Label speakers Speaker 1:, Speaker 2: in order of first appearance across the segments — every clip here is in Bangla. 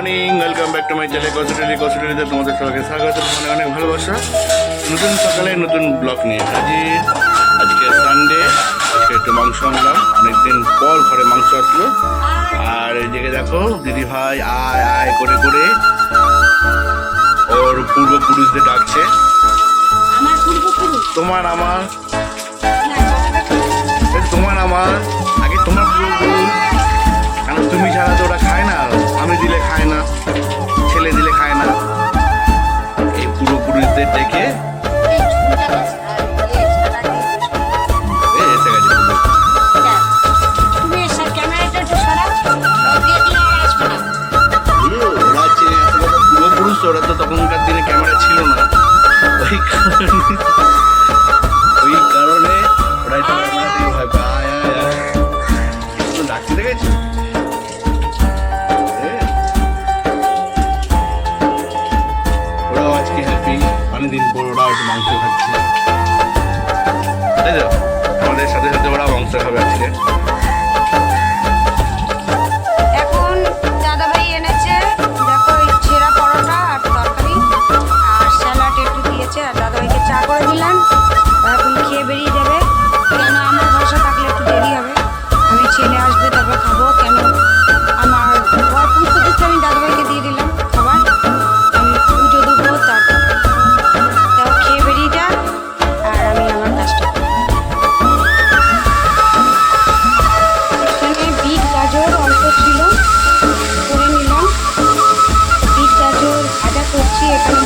Speaker 1: Morning welcome back to my channel কসুটেলি কসুটেলিতে তোমাদের সবাইকে স্বাগত। মানে অনেক ভালোবাসা। নতুন সকালে নতুন ব্লগ নিয়ে হাজির। আজকে সানডে আজকে একটু মাংস আনলাম। অনেকদিন পর ঘরে মাংস আসলো। আর এদিকে দেখো দিদি ভাই আয় আয় করে করে ওর পূর্বপুরুষদের ডাকছে। তোমার আমার। তোমার আমার। আগে তোমার পূর্বপুরুষ। কারণ তুমি ছাড়া তো ওরা খায় না ছেলে দিলে খায় না। এই পুরোপুরিদের ডেকে
Speaker 2: একটু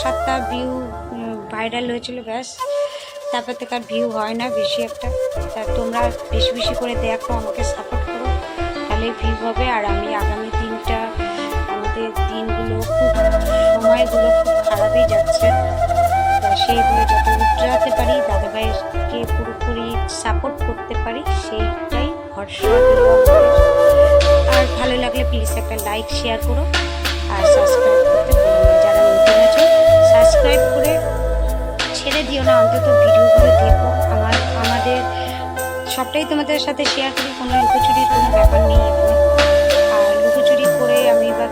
Speaker 2: সাতটা ভিউ ভাইরাল হয়েছিল, ব্যাস। তারপর থেকে আর ভিউ হয় না বেশি একটা। তা তোমরা বেশি বেশি করে দেখো, আমাকে সাপোর্ট করো। তাহলে ভিউ হবে। আর আমি আগামী দিনটা, আমাদের দিনগুলো খুব, সময়গুলো খুব খারাপই যাচ্ছে। সেইগুলো যত উঠতে পারি, দাদাভাইকে পুরোপুরি সাপোর্ট করতে পারি, সেইটাই ভরসা আর ভালো লাগলে প্লিজ একটা লাইক শেয়ার করো। আর সাবস্ক্রাইব সাবস্ক্রাইব করে ছেড়ে দিও না, অন্তত ভিডিওগুলো দেখো। আমার, আমাদের, সবটাই তোমাদের সাথে শেয়ার করি, কোনো লুকোচুরির কোনো ব্যাপার নেই। আর করে আমি বা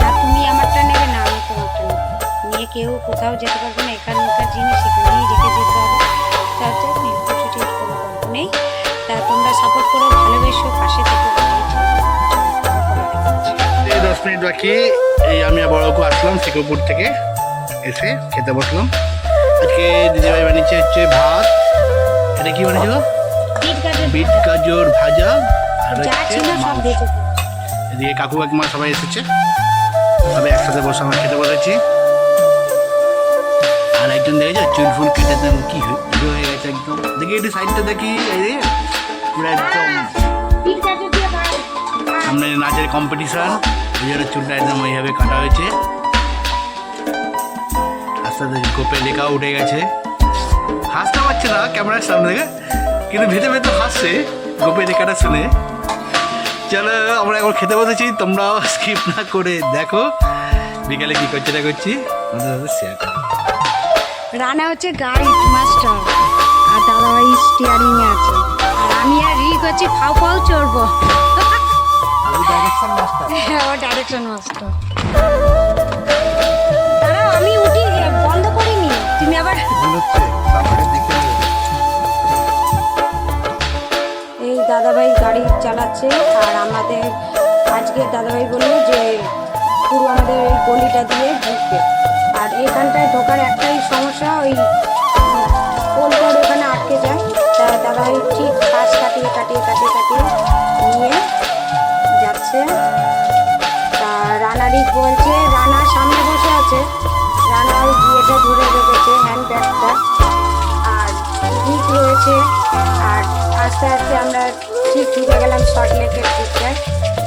Speaker 2: না তুমি আমারটা নেবে না, আমি নিয়ে কেউ কোথাও যেতে পারবে না, এখানকার জিনিস এখানেই রেখে যেতে হবে। তার জন্য লুকোচুরির কোনো গল্প নেই? তা তোমরা সাপোর্ট করো, ভালোবেসো, পাশে থেকে।
Speaker 1: মিনিট বাকি এই আমি আবার বড়কু আসলাম শিকরপুর থেকে। এসে খেতে বসলাম। আজকে দিদিভাই বানিয়েছে হচ্ছে ভাত। এটা কি বানিয়েছিল?
Speaker 2: বিট গাজর
Speaker 1: ভাজা। আর হচ্ছে এদিকে কাকু কাকিমা সবাই এসেছে। সবাই একসাথে বসে আমরা খেতে বসেছি। আর একজন দেখেছ? চুল ফুল কেটে দেন কি হয়ে- গেছে একদম। দেখি একটু সাইডটা দেখি এই পুরো একদম। সামনে নাচের কম্পিটিশন এই চুলটা একদম ওইভাবে কাটা হয়েছে। আস্তে আস্তে গোপে লেখা উঠে গেছে। হাসতে পারছে না ক্যামেরার সামনে থেকে, কিন্তু ভেতরে ভেতরে হাসছে গোপে লেখাটা শুনে। চলো, আমরা এখন খেতে বসেছি, তোমরাও স্কিপ না করে দেখো। বিকালে কি করছে না করছি আমাদের সাথে শেয়ার
Speaker 2: রানা হচ্ছে গাইড মাস্টার আর দাদাভাই স্টিয়ারিং আছে। আর আমি আর রিক হচ্ছে ফাউ ফাউ চড়বো।
Speaker 3: ডাইরেকশন মাস্টার
Speaker 2: হ্যাঁ ও ডাইরেকশন মাস্টার দাঁড়াও আমি উঠি বন্ধ করিনি। তুমি আবার এই দাদাভাই গাড়ি চালাচ্ছে আর আমাদের আজকে দাদাভাই বলল যে পুরো আমাদের এই গলিটা দিয়ে ঢুকবে। আর এখানটায় ঢোকার একটাই সমস্যা ওই পোলটার ওখানে আটকে যায়। তা দাদাভাই ঠিক ঘাস কাটিয়ে কাটিয়ে কাটিয়ে কাটিয়ে আছে বিয়েটা ধরে রেখেছে হ্যান্ড আর ঠিক রয়েছে, আর আস্তে আস্তে আমরা ঠিক ঢুকে গেলাম শর্ট লেকের দিকটায়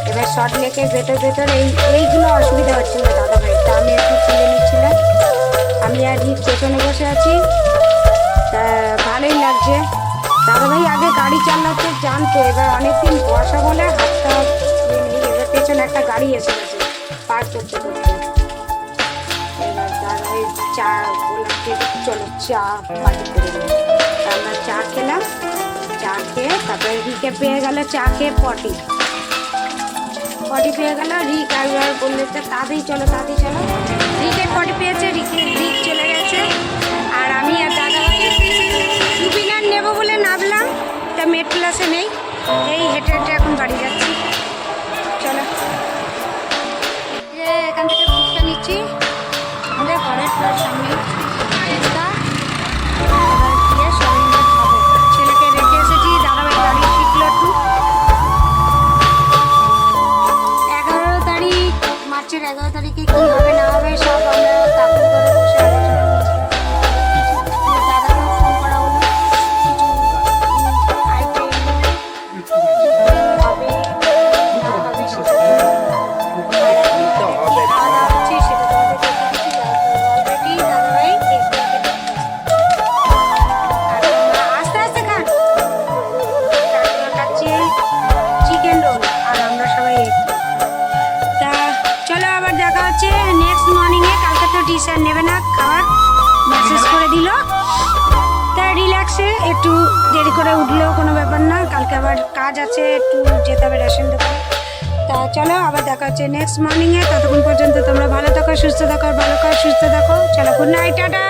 Speaker 2: এবার শর্ট লেকের ভেতর ভেতর এই, এইগুলো অসুবিধা হচ্ছিল দাদা ভাই তা আমি একটু তুলে নিচ্ছিলাম। আমি আর রিক পেছনে বসে আছি। ভালোই লাগছে। দাদা ভাই আগে গাড়ি চালাতে জানতো, এবার অনেকদিন বসা বলে হাতটা পেছনে একটা গাড়ি এসে গেছে পার করতে করতে। এবার দাদাই চা যে চলো চা পার্টি করে আমরা চা খেলাম, চা খেয়ে তারপরে রিকে পেয়ে গেল চা খেয়ে পটি। পটি পেয়ে গেল, রিক একবার বললে যে তাড়াতাড়ি চলো তাড়াতাড়ি চলো। রিকের পটি পেয়েছে, রিকে, রিক চলে গেছে। আর আমি আর দাদা সুবিনার নেব বলে নামলাম। তা মেট ক্লাসে নেই। এই হেঁটে হেঁটে এখন বাড়ি যাচ্ছি। এগারো তারিখে কি হবে একটু দেরি করে উঠলেও কোনো ব্যাপার না। কালকে আবার কাজ আছে, একটু যেতে হবে রেশন দোকান। তা চলো, আবার দেখা হচ্ছে নেক্সট মর্নিংয়ে ততক্ষণ পর্যন্ত তোমরা ভালো থাকো, সুস্থ থাকো ভালো থাকো, সুস্থ থাকো। চলো গুড নাইট টাটা!